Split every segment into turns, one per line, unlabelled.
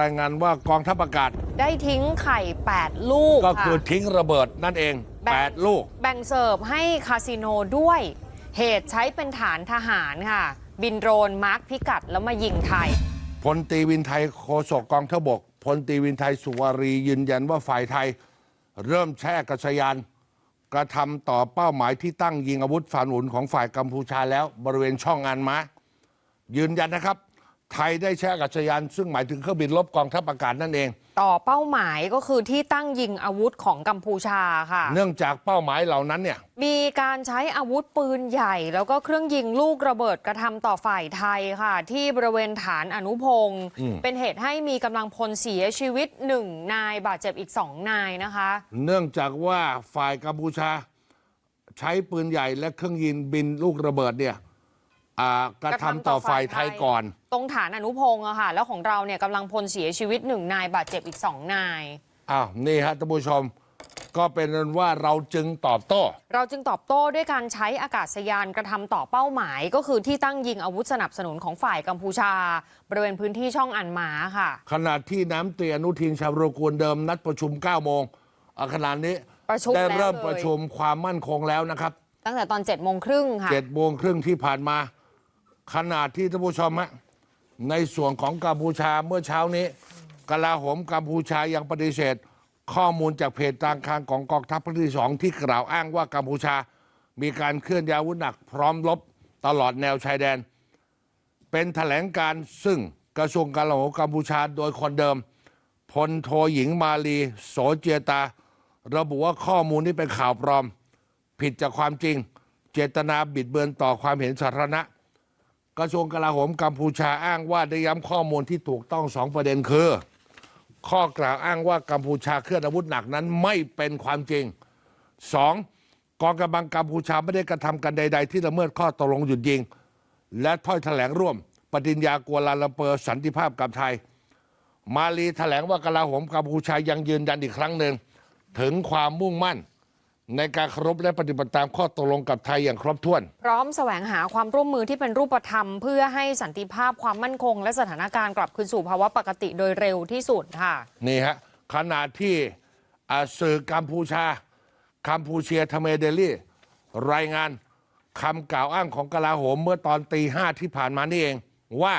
รายงานว่ากองทัพอากาศ
ได้ทิ้งไข่ 8 ลูก
ก็คือ
ค่ะ
ทิ้งระเบิดนั่นเอง
แบ่ง
8 ลูก
แบ่งเสิร์ฟให้คาสิโนด้วย เหตุใช้เป็นฐานทหารค่ะ บินโดรนมาร์คพิกัดแล้วมายิงไทย
พลตรีวินไทยโฆษกกองทพบก พลตรีวินไทยสุวารียืนยันว่าฝ่ายไทย เริ่มแช่กระชยาน กระทำต่อเป้าหมายที่ตั้งยิงอาวุธฝ่าหนุนของฝ่ายกัมพูชาแล้วบริเวณช่องงานม้ายืนยันนะครับ ไทยได้แช่กระชยาน ซึ่งหมายถึงเครื่องบินรบกองทัพอากาศนั่นเอง
ต่อเป้าหมายก็คือที่ตั้งยิงอาวุธของกัมพูชาค่ะ
เนื่องจากเป้าหมายเหล่านั้นเนี่ย
มีการใช้อาวุธปืนใหญ่ แล้วก็เครื่องยิงลูกระเบิดกระทำต่อฝ่ายไทยค่ะ ที่บริเวณฐานอนุพงศ์
อืม
เป็นเหตุให้มีกำลังพลเสียชีวิตหนึ่งนายบาดเจ็บอีกสองนายนะคะ
เนื่องจากว่าฝ่ายกัมพูชา ใช้ปืนใหญ่และเครื่องยิงบินลูกระเบิดเนี่ย อ่ากระทำต่อฝ่ายไทยก่อน
ตรงฐานอนุพงศ์อะค่ะ แล้วของเราเนี่ยกำลังพลเสียชีวิตหนึ่งนายบาดเจ็บอีกสองนาย
อ้าว นี่ฮะท่านผู้ชม ก็เป็นนั้นว่าเราจึงตอบโต้
เราจึงตอบโต้ด้วยการใช้อากาศยานกระทำต่อเป้าหมาย ก็คือที่ตั้งยิงอาวุธสนับสนุนของฝ่ายกัมพูชา บริเวณพื้นที่ช่องอันหมาค่ะ
ขณะที่น้ำเตียอนุทินชาญวิรกูลเดิมนัดประชุม 9 โมงอะขณะนี้
ประชุม
ได้
แล้ว
เริ่ม
เลย
ประชุมความมั่นคงแล้วนะครับ
ตั้งแต่ตอน7จ็ดโมงครึ่งค่ะ
เจ็ดโมงครึ่งที่ผ่านมา ขณะที่ท่านผู้ชมฮะในส่วนของกัมพูชาเมื่อเช้านี้กลาโหมกัมพูชายังปฏิเสธ ข้อมูลจากเพจทางการของกองทัพภาคที่สองที่กล่าวอ้างว่ากัมพูชา มีการเคลื่อนย้ายอาวุธหนักพร้อมรบตลอดแนวชายแดน เป็นแถลงการ์ซึ่งกระทรวงกลาโหมกัมพูชาโดยคนเดิมพลโทหญิงมาลี โสเจตา ระบุว่าข้อมูลนี้เป็นข่าวปลอม ผิดจากความจริง เจตนาบิดเบือนต่อความเห็นสาธารณะ กระทรวงกลาโหมกัมพูชาอ้างว่าได้ย้ำข้อมูลที่ถูกต้องสองประเด็นคือ ข้อกล่าวอ้างว่ากัมพูชาเคลื่อนอาวุธหนักนั้นไม่เป็นความจริงสองกองกำลังกัมพูชาไม่ได้กระทำกันใด ๆ ที่ละเมิดข้อตกลงหยุดยิง และถ้อยแถลงร่วม ปฏิญญากัวลาลัมเปอร์สันติภาพกับไทย มาลีแถลงว่ากลาโหมกัมพูชายังยืนยันอีกครั้งหนึ่งถึงความมุ่งมั่น ในการเคารพและปฏิบัติตามข้อตกลงกับไทยอย่างครบถ้วน
พร้อมแสวงหาความร่วมมือที่เป็นรูปธรรม เพื่อให้สันติภาพความมั่นคง และสถานการณ์กลับคืนสู่ภาวะปกติโดยเร็วที่สุดค่ะ
นี่ฮะขณะที่อ่าสื่อกัมพูชากัมพูเชียทเมเดลี่ รายงานคำกล่าวอ้างของกลาโหมเมื่อตอนตีห้าที่ผ่านมานี่เอง ว่า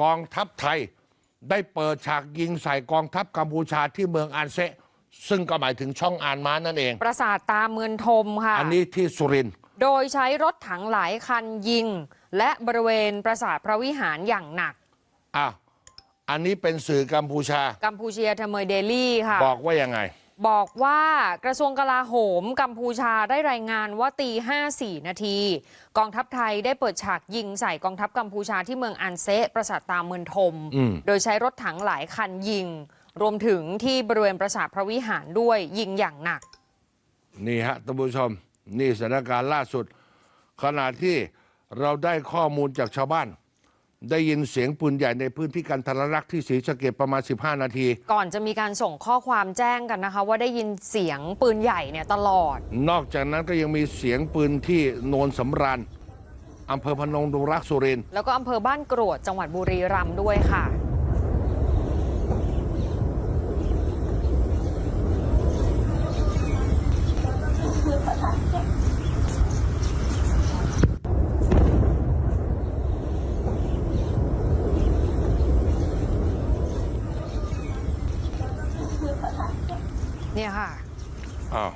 กองทัพไทยได้เปิดฉากยิงใส่กองทัพกัมพูชาที่เมืองอันเซะ ซึ่งก็หมายถึงช่องอานม้านั่นเอง
ปราสาทตาเมือนทมค่ะ
อันนี้ที่สุรินทร์
โดยใช้รถถังหลายคันยิง และบริเวณปราสาทพระวิหารอย่างหนัก
อะอันนี้เป็นสื่อกัมพูชา
กัมพูเชียเทเมเดลี่ค่ะ
บอกว่ายังไง
บอกว่ากระทรวงกลาโหมกัมพูชาได้รายงานว่าตี 54 นาที กองทัพไทยได้เปิดฉากยิงใส่กองทัพกัมพูชาที่เมืองอันเซะปราสาทตาเมืองทม
อืม
โดยใช้รถถังหลายคันยิง รวมถึงที่บริเวณปราสาทพระวิหารด้วยยิงอย่างหนัก
นี่ฮะท่านผู้ชม นี่สถานการณ์ล่าสุด ขณะที่เราได้ข้อมูลจากชาวบ้าน ได้ยินเสียงปืนใหญ่ในพื้นที่กันทรลักษณ์ที่ศรีสะเกดประมาณ 15 นาที
ก่อนจะมีการส่งข้อความแจ้งกันนะคะ ว่าได้ยินเสียงปืนใหญ่เนี่ยตลอด
นอกจากนั้นก็ยังมีเสียงปืนที่โนนสำราญอำเภอพนงดงรักสุรินทร์
แล้วก็อำเภอบ้านกรวดจังหวัดบุรีรัมย์ด้วยค่ะ
อ้าว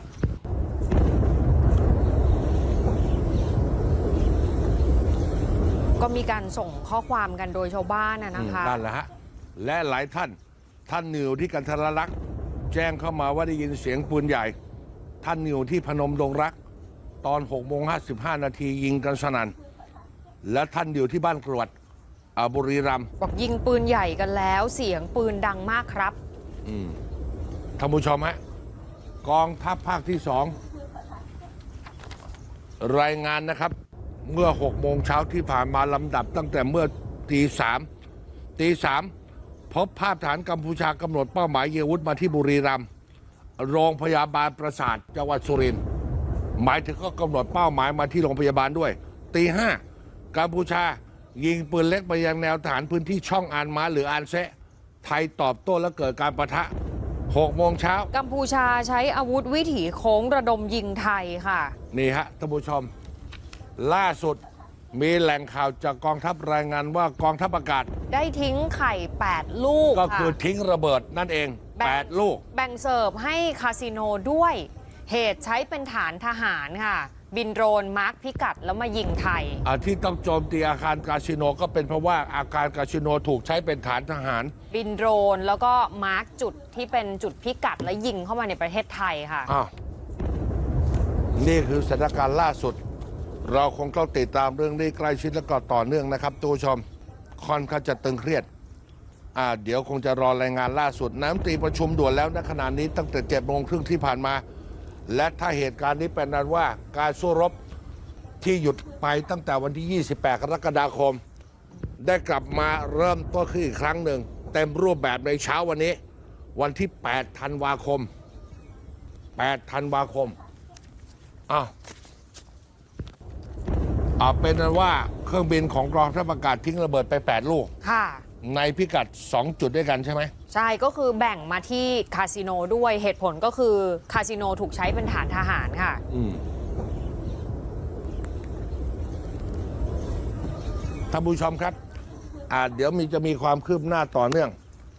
ก็มีการส่งข้อความกันโดยชาวบ้านนะนะคะ
นั่นแหละฮะ และหลายท่าน ท่านนิวที่กันทรลักษณ์แจ้งเข้ามาว่าได้ยินเสียงปืนใหญ่ ท่านนิวที่พนมดงรัก ตอน6โมง55 นาทียิงกันสนัน่น และท่านนิวที่บ้านกรวดอ่าบุรีรัมย์
บอกยิงปืนใหญ่กันแล้ว เสียงปืนดังมากครับ
ท่านผู้ชมฮะ กองทัพภาคที่สองรายงานนะครับ เมื่อ6โมงเช้าที่ผ่านมาลำดับตั้งแต่เมื่อตีสามตีสามพบภาพฐานกัมพูชากำหนดเป้าหมายเยวุธมาที่บุรีรัมย์โรงพยาบาลประสาทจังหวัดสุรินทร์หมายถึงก็กำหนดเป้าหมายมาที่โรงพยาบาลด้วยตีห้ากัมพูชายิงปืนเล็กไปยังแนวฐานพื้นที่ช่องอานม้าหรืออานเซะไทยตอบโต้และเกิดการประทะ 6โมงเช้า
กัมพูชาใช้อาวุธวิถีโค้งระดมยิงไทยค่ะ
นี่ฮะท่านผู้ชม ล่าสุดมีแหล่งข่าวจากกองทัพรายงานว่ากองทัพอากาศ
ได้ทิ้งไข่ 8 ลูก
ก็คือ
ค่ะ
ทิ้งระเบิดนั่นเอง
แบ่ง
8 ลูก
แบ่งเสิร์ฟให้คาสิโนด้วย เหตุใช้เป็นฐานทหารค่ะ บินโดรนมาร์คพิกัดแล้วมายิงไทย
อ่าที่ต้องโจมตีอาคารคาสิโนก็เป็นเพราะว่าอาคารคาสิโนถูกใช้เป็นฐานทหาร
บินโดรนแล้วก็มาร์คจุดที่เป็นจุดพิกัดและยิงเข้ามาในประเทศไทยค่ะ
อ้าวนี่คือสถานการณ์ล่าสุด เราคงต้องติดตามเรื่องนี้ใกล้ชิดและก็ต่อเนื่องนะครับตัวชมค่อนข้างจะตึงเครียดอ่าเดี๋ยวคงจะรอรายงานล่าสุด น้ำตรีประชุมด่วนแล้วณขณะนี้ตั้งแต่เจ็ดโมงครึ่งที่ผ่านมา และถ้าเหตุการณ์นี้เป็นนั้นว่าการสู้รบที่หยุดไปตั้งแต่วันที่ 28 กรกฎาคม ได้กลับมาเริ่มต้นขึ้นอีกครั้งหนึ่ง เต็มรูปแบบในเช้าวันนี้ วันที่ 8 ธันวาคม 8 ธันวาคมอ้าวเอาเป็นนั้นว่าเครื่องบินของกองทัพอากาศทิ้งระเบิดไป 8 ลูก
ค่ะ
ในพิกัด 2 จุดด้วยกันใช่ไหม
ใช่ก็คือแบ่งมาที่คาสิโนด้วยเหตุผลก็คือคาสิโนถูกใช้เป็นฐานทหารค่ะ
อืมท่านผู้ชมครับอ่าเดี๋ยวมีจะมีความคืบหน้าต่อเนื่อง